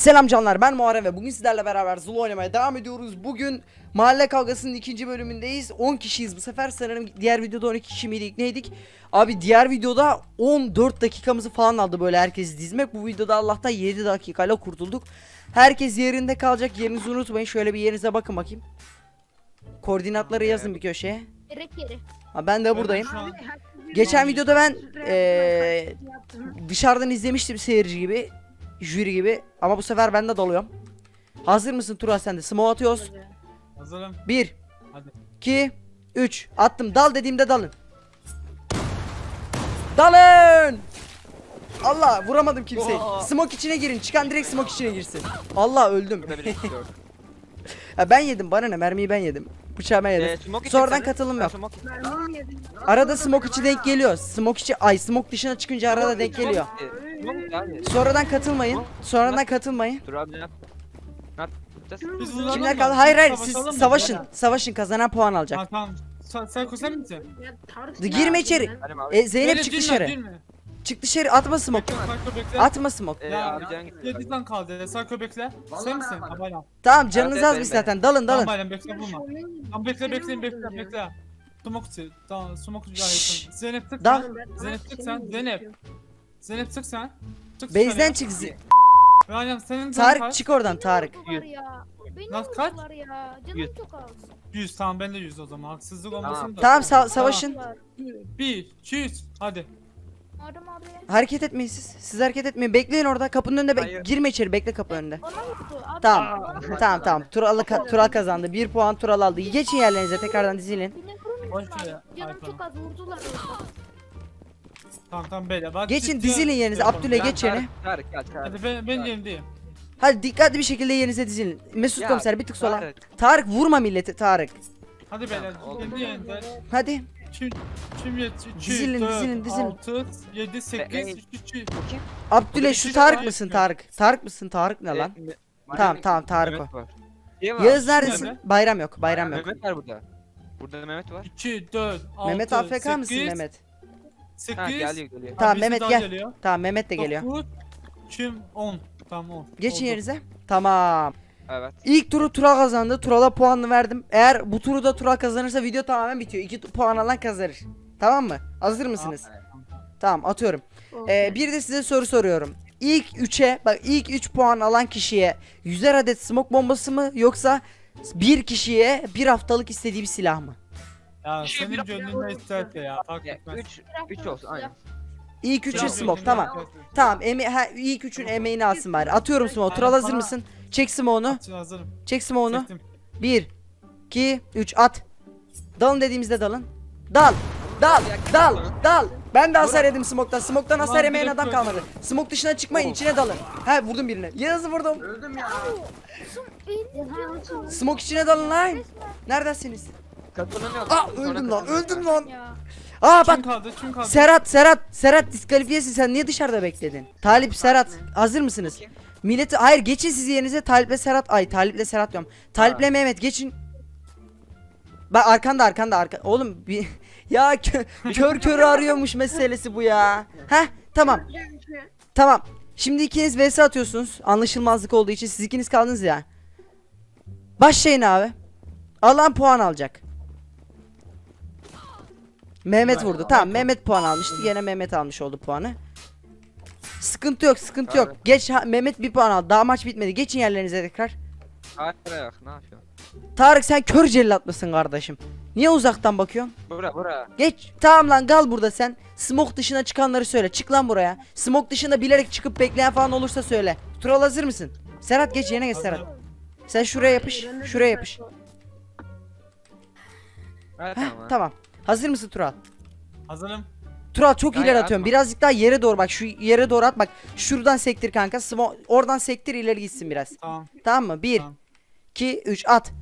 Selam canlar ben Muharrem ve bugün sizlerle beraber Zulu oynamaya devam ediyoruz. Bugün mahalle kavgasının ikinci bölümündeyiz. 10 kişiyiz bu sefer sanırım diğer videoda 12 kişi miydik neydik? Abi diğer videoda 14 dakikamızı falan aldı böyle herkesi dizmek. Bu videoda Allah'tan 7 dakikayla kurtulduk. Herkes yerinde kalacak yerinizi unutmayın. Şöyle bir yerinize bakın bakayım. Koordinatları yazın bir köşeye. Gerek yeri. Ha, ben de buradayım. Geçen videoda ben eee, dışarıdan izlemiştim seyirci gibi, jüri gibi ama bu sefer ben de dalıyorum. Hazır mısın Turan sen de? Smoke atıyoruz. hazırım. 1 Hadi. 2 3 attım. Dal dediğimde dalın. Dalın! Allah vuramadım kimseyi. Oha. Smoke içine girin. Çıkan direkt smoke içine girsin. Allah öldüm. Burada biri tutuyor. ha, ben yedim. Bana ne? Mermiyi ben yedim. Bıçağı ben yedim. Ee, smoke Sonradan içeceksen- katılım Ben yok. smoke- Arada smoke içi denk geliyor. Smoke içi ay smoke dışına çıkınca arada denk geliyor. Ee, Abi. Sonradan katılmayın. Sonradan katılmayın. Dur abi ne yap? Ne yapacağız? Biz vuralım Kimler mı? kaldı? Hayır hayır Savaşalım siz mı? savaşın. Savaşın kazanan puan Ha, alacak. tamam. Sen, sen kusen misin? Girme içeri. Benim abi. E, Zeynep çık dışarı. Çık dışarı atma smoke. Bekle, Sarko bekle. Atma smoke. Ee, Ya, abi can gitti. Kaldı. Sarko bekle. Sen misin? Tamam canınız Evet, azmış evet, zaten. Dalın Tamam dalın. bayram bekle bulma. Tamam bekle bekle bekle bekle. Smoke Tamam smoke Şşş. yapın. Zeynep Dal. sen. Zeynep sık sen. Zeynep. Zeynep sık sen. Çık Base'den çık. Z- Bayram senin canın Tarık kaç? çık oradan Tarık. Var ya. Beni Nasıl kaç? vurdular ya. Canım Yüz. çok az. 100 tamam ben de 100 o zaman. Haksızlık olmasın da. Tamam sa- savaşın. Var. 1 200 hadi. Muharrem abi. Hareket etmeyin siz. Siz hareket etmeyin. Bekleyin orada. Kapının önünde bek- Hayır. girme içeri. Bekle kapı önünde. Bana vurdu. Abi, Tamam. bana vurdu. Tamam tamam. Tural, ka- Tural kazandı. 1 puan Tural aldı. Geçin yerlerinize tekrardan dizilin. Beni vurun Boş lütfen. ver ya. Canım Ay, çok az vurdular orada. Tamam tamam böyle. Bak, Geçin, dizilin yerinize. Can, geç. Tarık, gel Tarık. Hadi ben, ben yerimdeyim. Hadi dikkatli bir şekilde yerinize dizilin. Mesut Ya, komiser bir tık sola. Tarık. Tarık vurma milleti Tarık. Hadi beyler. Tamam, oldu. Kendi yerinde. Hadi. Çim, çim yet, Dizilin, dizilin, dizilin. 6, 7, 8, Ey. 3, 3, Bakayım. Abdüley bir şu Tarık mısın. Tarık? Tarık mısın? Tarık ne lan? Tamam, Mehmet- tamam, Tarık Mehmet o. var. Şey var. Yağız neredesin? Mehmet. Bayram yok. Bayram yok. Mehmet var burada. Burada Mehmet var. 2, 4, 6, Mehmet AFK mısın Mehmet? 8, Ha geliyor geliyor. Tamam, Mehmet gel. Tamam Mehmet de geliyor. 9, çim 10. Tamam 10. Geçin Oldu. yerinize. Tamam. Evet. İlk turu Tural kazandı. Tural'a puanını verdim. Eğer bu turu da Tural kazanırsa video tamamen bitiyor. 2 puan alan kazanır. Tamam mı? Hazır mısınız? Tamam atıyorum. Ee, bir de size soru soruyorum. İlk 3'e bak ilk 3 puan alan kişiye 100'er adet smoke bombası mı yoksa bir kişiye bir haftalık istediği bir silah mı? Ya Şey, senin bir- gönlünde isterse ya. Fark Ya, etmez. 3 3 olsun aynen. İlk 3'ü Senin smoke tamam. isterse. Tamam eme ha, ilk 3'ün emeğini alsın bari. Atıyorum smoke. Tural hazır mısın? Çek smoke'unu. At, Hazırım. Çek smoke'unu. Çektim. 1 2 3 at. Dalın dediğimizde dalın. Dal. Dal. Dal. Dal. Ben de hasar yedim smoke'tan. Smoke'tan hasar Ulan yemeyen direkt adam kalmadı. Smoke dışına çıkmayın, içine dalın. He vurdum birine. Yağız'ı vurdum. Elini canım. Smoke içine dalın lan. Neredesiniz? Kapının yok. Aa öldüm lan. Öldüm lan. Ya. Aa Kim bak. kaldı? Kim kaldı? Serhat, Serhat, Serhat diskalifiyesin sen niye dışarıda bekledin? Talip, Serhat hazır mısınız? Bakayım. Milleti hayır geçin siz yerinize Talip'le Serhat ay Talip'le Serhat diyorum. Talip'le Ha. Mehmet geçin. Bak arkanda arkanda arka oğlum bir ya kö- kör körü arıyormuş meselesi bu ya. Heh tamam. Tamam. Şimdi ikiniz vs atıyorsunuz. Anlaşılmazlık olduğu için siz ikiniz kaldınız ya. Başlayın abi. Alan puan alacak. Mehmet vurdu. Tamam Mehmet puan almıştı. Yine Mehmet almış oldu puanı. Sıkıntı yok, sıkıntı yok. Abi. Geç ha, Mehmet bir puan aldı. Daha maç bitmedi. Geçin yerlerinize tekrar. Hayır yok ne yapıyorsun? Tarık sen kör cellat mısın kardeşim? Niye uzaktan bakıyorsun? Bura bura. Geç. Tamam lan kal burada sen. Smoke dışına çıkanları söyle. Çık lan buraya. Smoke dışında bilerek çıkıp bekleyen falan olursa söyle. Tural hazır mısın? Serhat geç yerine geç Serhat. Sen şuraya yapış. Şuraya yapış. Evet Heh, tamam. Hazır mısın Tural? Hazırım. Tural çok ileri atıyorum. atma. Birazcık daha yere doğru bak. Şu yere doğru at bak. Şuradan sektir kanka. Smo- oradan sektir ileri gitsin biraz. Tamam. Tamam mı? 1 Tamam. 2 3 at.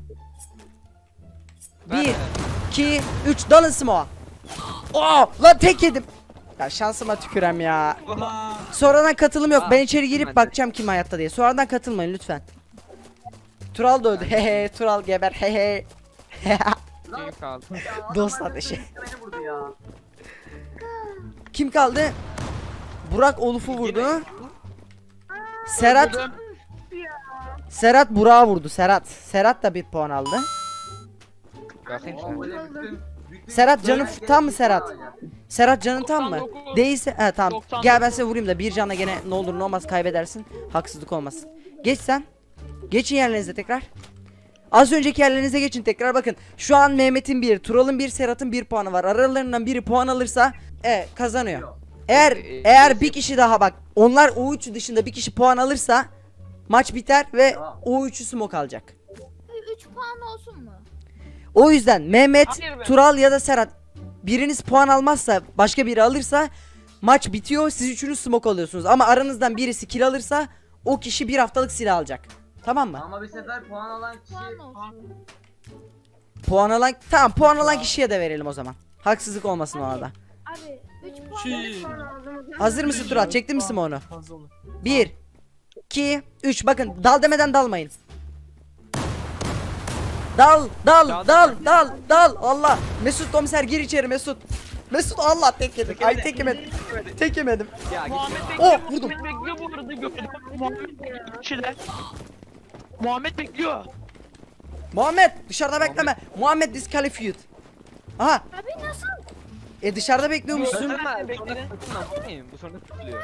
Ver. 1 2 3 dalın smoke'a. Oo lan tek yedim. Ya şansıma tükürem ya. Aa, Sonradan katılım yok. Aa, Ben içeri girip hadi. bakacağım kim hayatta diye. Sonradan katılmayın lütfen. Tural da öldü. Hehe Tural geber. Hehe. Kim kaldı? Dost ateşi. Kim kaldı? Burak Oluf'u vurdu. Serhat Serhat Burak'a vurdu Serhat. Serhat da bir puan aldı. Bakayım Oğlum, sen. böyle bütün- bütün- Serhat canın tam mı Serhat? Serhat canın tam mı? 99. Değilse he tamam. 99. Gel ben seni vurayım da bir canla gene ne olur ne olmaz kaybedersin. Haksızlık olmasın. Geç sen. Geçin yerlerinize tekrar. Az önceki yerlerinize geçin tekrar bakın. Şu an Mehmet'in bir, Tural'ın bir, Serhat'ın bir puanı var. Aralarından biri puan alırsa e kazanıyor. Eğer Ee, eğer bir kişi daha bak onlar o üçü dışında bir kişi puan alırsa maç biter ve Tamam. o üçü smoke alacak. 3 puan olsun mu? O yüzden Mehmet, Hayır be. Tural ya da Serhat biriniz puan almazsa başka biri alırsa maç bitiyor siz üçünüz smoke alıyorsunuz ama aranızdan birisi kill alırsa o kişi bir haftalık silah alacak. Tamam mı? Ama bir sefer puan alan kişi Puan olsun. Puan alan tamam puan alan kişiye de verelim o zaman. Haksızlık olmasın ona da. Abi 3 puan Şey. Hazır mısın Tural? Çektin mi smoke'unu? Fazla olur. 1 2 3 bakın dal demeden dalmayın. Dal dal Dal, dal dal Allah. Mesut komiser gir içeri Mesut. Mesut Allah tek yedim. Ay tek yemedim. Tek yemedim. Ya git. Muhammed Oh, bekliyor. vurdum. Muhammed bekliyor bu arada gördüm. Muhammed bekliyor kişiler. Muhammed bekliyor. Muhammed dışarıda bekleme. Muhammed disqualified. Aha Abi nasıl? e dışarıda bekliyormuşsun. Ama sonra Bekle. tutulmam değil mi? Bu sonra tutuluyor.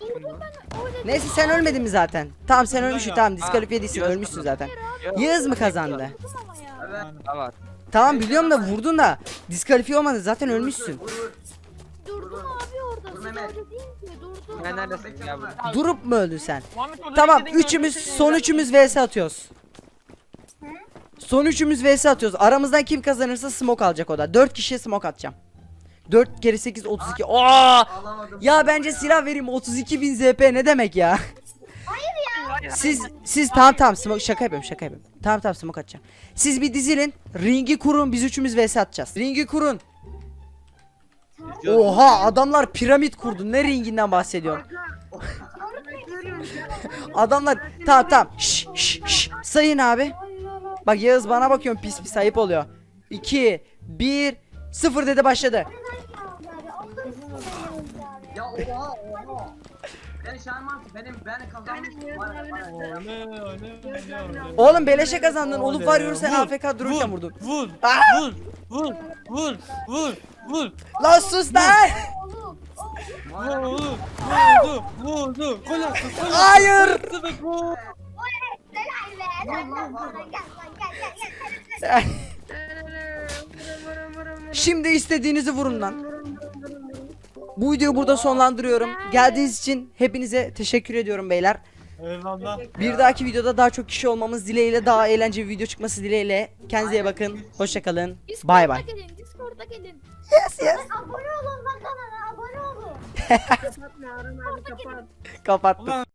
Ben Neyse sen ölmedin mi zaten? Tamam sen ölmüşsün tamam diskalifiye değilsin Yağız ölmüşsün zaten. Yağız mı kazandı? durdum ama ya. Evet. Tamam biliyorum da vurdun da diskalifiye olmadı zaten ölmüşsün. Durdum. Ben neredesin ya? Durup mu öldün sen? Muhammed orada Tamam bekledin, üçümüz gördün, son üçümüz vs atıyoruz. Son üçümüz vs atıyoruz. Aramızdan kim kazanırsa smoke alacak o da. 4 kişiye smoke atacağım. 4 kere 8 32. Aa! Alamadım. Ya bence silah vereyim 32.000 ZP ne demek ya? Hayır, Siz siz tamam tamam smoke şaka yapıyorum şaka yapıyorum. Tamam tamam smoke atacağım. Siz bir dizilin. Ringi kurun biz üçümüz vs atacağız. Ringi kurun. Oha adamlar piramit kurdu. Ne ringinden bahsediyorsun? adamlar tamam tamam. Şş, şş, şş. Sayın abi. Bak Yağız bana bakıyorum pis pis ayıp oluyor. 2 1 0 dedi başladı. Ya oha oha. Ben şarman benim ben kazanmıştım. Var ya, var ya. Oley, oley, oley, oley. Oğlum beleşe kazandın. Olup Oley, varıyor sen vur, AFK dururken vurdun. Vur, Ah! vur, vur, vur, vur, vur. Lan sus lan. Vurdu, vurdu, vurdu. Gol attı, gol attı. Hayır. Gol attı ve gol. Şimdi istediğinizi vurun lan. Bu videoyu burada sonlandırıyorum. Geldiğiniz için hepinize teşekkür ediyorum beyler. Eyvallah. Bir dahaki videoda daha çok kişi olmamız dileğiyle daha eğlenceli bir video çıkması dileğiyle. Kendinize iyi bakın. Hoşçakalın. Discord'a Bay bay. gelin, Discord'a gelin. Yes yes. Abone olun lan kanala, abone olun. Kapattım. Ulan